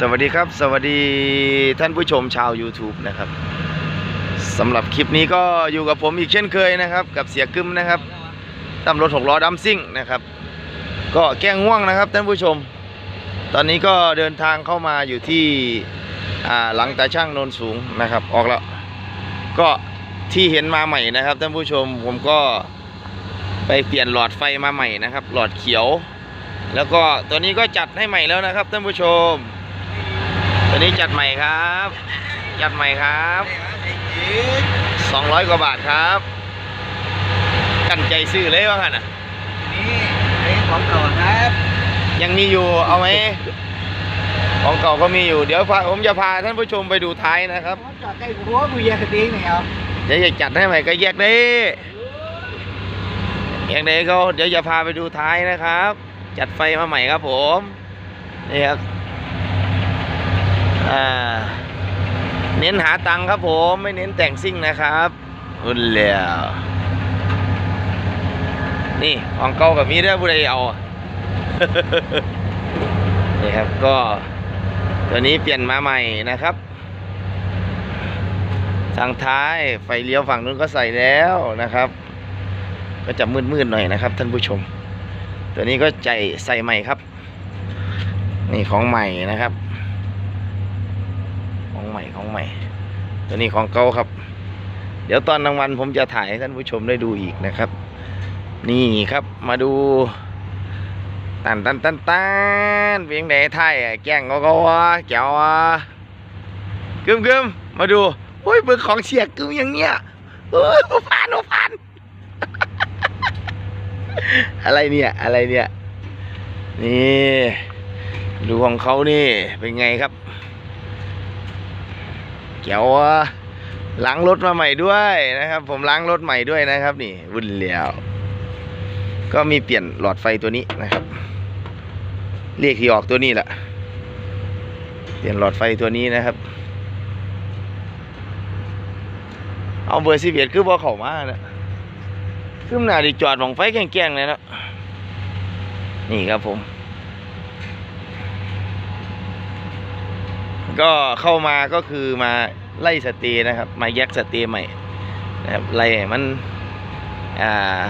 สวัสดีครับ สวัสดีท่านผู้ชมชาว YouTube นะครับสำหรับคลิปนี้ก็อยู่กับผมอีกเช่นเคยนะครับ กับเสียกึมนะครับตำรถหกล้อดัมซิ่งนะครับ ก็แก้ง่วงนะครับท่านผู้ชม ตอนนี้ก็เดินทางเข้ามาอยู่ที่หลังตาช่างโนนสูงนะครับ ออกแล้วก็ที่เห็นมาใหม่นะครับท่านผู้ชมผมก็ไปเปลี่ยนหลอดไฟมาใหม่นะครับ หลอดเขียว แล้วก็ตัวนี้ก็จัดให้ใหม่แล้วนะครับท่านผู้ชม ตัวนี้จัดใหม่ครับ จัดใหม่ครับ200กว่าบาทครับ กันใจซื้อเลยว่างั้นน่ะนี่เป็นของเก่าครับ ยังมีอยู่เอาไหมของเก่าก็มีอยู่เดี๋ยวพาผมจะพาท่านผู้ชมไปดูท้ายนะครับผมจอดใกล้หัวกูแยกกระติ้งเนี่ยครับเดี๋ยวจะจัดให้ใหม่ก็แยกได้แยกได้ก็เดี๋ยวจะพาไปดูท้ายนะครับ จัดไฟมาใหม่ครับผมนี่ครับอ่า เน้นหาตังค์ครับผมไม่เน้นแต่งซิ่งนะครับอุ่นแล้วนี่ของเก่ากับมีเด้อผู้ใดเอานี่ครับก็ตัวนี้เปลี่ยนมาใหม่นะครับทางท้ายไฟเลี้ยวฝั่งนู้นก็ใส่แล้วนะครับ ก็จะมืดๆหน่อยนะครับ ท่านผู้ชม ตัวนี้ก็ใจใส่ใหม่ครับ นี่ของใหม่นะครับ ของใหม่ของใหม่ ตัวนี้ของเก่าครับ เดี๋ยวตอนกลางวันผมจะถ่ายให้ท่านผู้ชมได้ดูอีกนะครับ นี่ครับมาดูตันตันตันตันเพียงใดไทยแก้งก็ก็ว่าแก้วอะกึมกึมมาดูโอ้ยเบิกของเสียกึมอย่างเนี้ยโอ้ยโอ้ผ่านโอ้ผ่านอะไรเนี่ยอะไรเนี่ยนี่ดูของเขานี่เป็นไงครับ แก้วอะล้างรถมาใหม่ด้วยนะครับ ผมล้างรถใหม่ด้วยนะครับนี่วุ่นแล้วก็มีเปลี่ยนหลอดไฟตัวนี้นะครับเรียกที่ออกตัวนี้แหละเปลี่ยนหลอดไฟตัวนี้นะครับ เอาเบอร์สิบเอ็ดคือบ่เข้ามานะขึ้นหน้าดิจอดหมองไฟแกล้งๆเลยนะนี่ครับผม ก็เข้ามาก็คือมา ไล่สเตย์นะครับ มาแยกสเตย์ใหม่นะครับไล่มันอ่า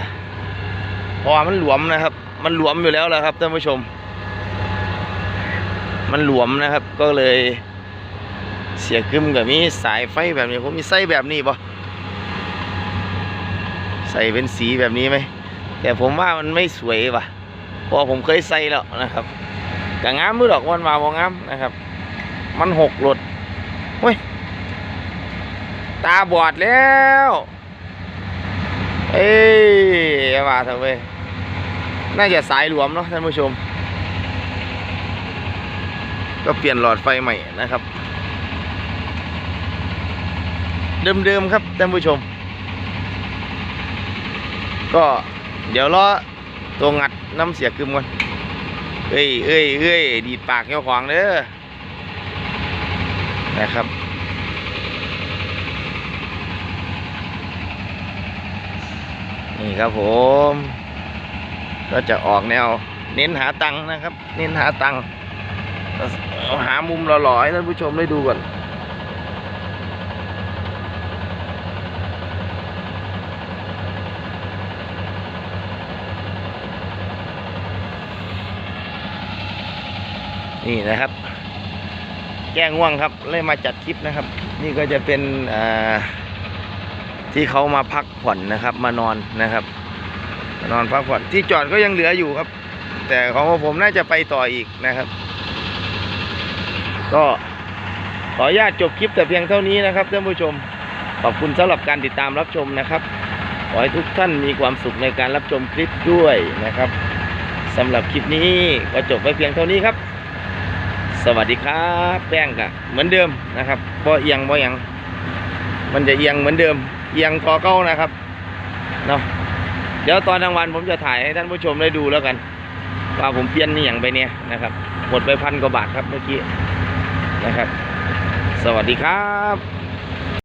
พราะว่ามันหลวมนะครับ มันหลวมอยู่แล้วแหละครับท่านผู้ชม มันหลวมนะครับ ก็เลยเสียกึมกับมีสายไฟแบบนี้ผมมีไส้แบบนี้ปะใส่เป็นสีแบบนี้ไหมแต่ผมว่ามันไม่สวยว่ะเพราะผมเคยใส่แล้วนะครับแต่งามมือดอกวันมาบองามนะครับ มันหกหลดเฮ้ย ตาบอดแล้ว เอ้ยมาเถอะเว้ยน่าจะสายหลวมเนาะท่านผู้ชม ก็เปลี่ยนหลอดไฟใหม่นะครับ เดิมๆครับท่านผู้ชม ก็เดี๋ยวรอตัวงัดน้ำเสียกึมก่อนเอ้ยเอ้ยเอ้ยดีดปากเจ้าของเด้อนะครับ นี่ครับผม ก็จะออกแนว เน้นหาตังค์นะครับ เน้นหาตังค์เอาหามุมหล่อๆให้ท่านผู้ชมได้ดูก่อนนี่นะครับ แก้ง่วงครับเลยมาจัดคลิปนะครับ นี่ก็จะเป็นอ่า ที่เขามาพักผ่อนนะครับ มานอนนะครับนอนพักผ่อนที่จอดก็ยังเหลืออยู่ครับ แต่ของผมน่าจะไปต่ออีกนะครับ ก็ขออนุญาตจบคลิปแต่เพียงเท่านี้นะครับท่านผู้ชมขอบคุณสำหรับการติดตามรับชมนะครับขอให้ทุกท่านมีความสุขในการรับชมคลิปด้วยนะครับสำหรับคลิปนี้ก็จบไปเพียงเท่านี้ครับ สวัสดีครับแป้งกะเหมือนเดิมนะครับบ่เอียงบ่หยัง มันจะเอียงเหมือนเดิม เอียงพอเก้านะครับเนาะเดี๋ยวตอนกลางวันผมจะถ่ายให้ท่านผู้ชมได้ดูแล้วกันว่าผมเปลี่ยนนี่อย่างไปเนี่ยนะครับหมดไปพันกว่าบาทครับเมื่อกี้นะครับ สวัสดีครับ